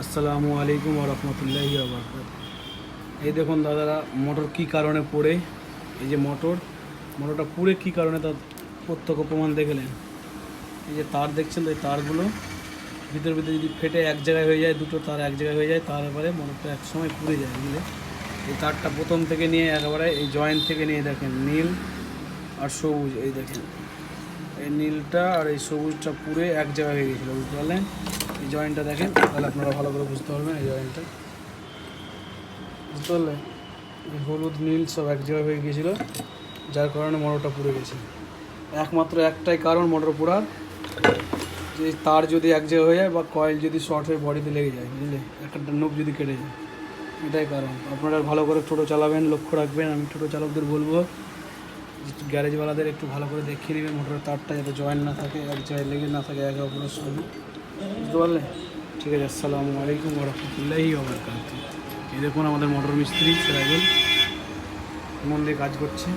আসসালামু আলাইকুম রহমতুল্লাহি এই দেখুন দাদারা, মোটর কি কারণে পড়ে? এই যে মোটর, মোটরটা পুড়ে কি কারণে তার প্রত্যক্ষ প্রমাণ দেখলেন এই যে তার দেখছেন এই তারগুলো, ভিতর ভিতরে যদি ফেটে এক জায়গায় হয়ে যায়, দুটো তার এক জায়গায় হয়ে যায় তারপরে মোটরটা এক সময় পুড়ে যায় বুঝলে? এই তারটা প্রথম থেকে নিয়ে একেবারে এই জয়েন্ট থেকে নিয়ে দেখেন, নীল আর সবুজ, এই দেখেন। এই নীলটা আর এই সবুজটা পুরে এক জায়গায় হয়ে গেছিল, বুঝতে পারলেন? এই জয়েন্টটা দেখেন, তাহলে আপনারা ভালো করে বুঝতে পারবেন এই জয়েন্টটা বুঝতে পারলেন? এই হলুদ, নীল সব এক জায়গায় হয়ে গিয়েছিল যার কারণে মোটরটা পুড়ে গেছে। একমাত্র একটাই কারণ মোটর পোড়ার, যে তার যদি এক জায়গায় হয়ে যায় বা কয়েল যদি শর্ট হয়ে বডিতে লেগে যায়, বুঝলে? একটা নোক যদি কেটে যায়, এটাই কারণ। আপনারা ভালো করে টোটো চালাবেন, লক্ষ্য রাখবেন, আমি টোটো চালকদের বলব গ্যারেজওয়ালাদের একটু ভালো করে দেখিয়ে দেবে, মোটরের তারটা যাতে জয়েন না থাকে, এক জায়গায় লেগে না থাকে, একে অপরের সঙ্গে। বুঝতে পারলে? ঠিক আছে, আসসালামু আলাইকুম রহমতুল্লাহি এই দেখুন আমাদের মোটর মিস্ত্রি সেরাগুল মন দিয়ে কাজ করছে।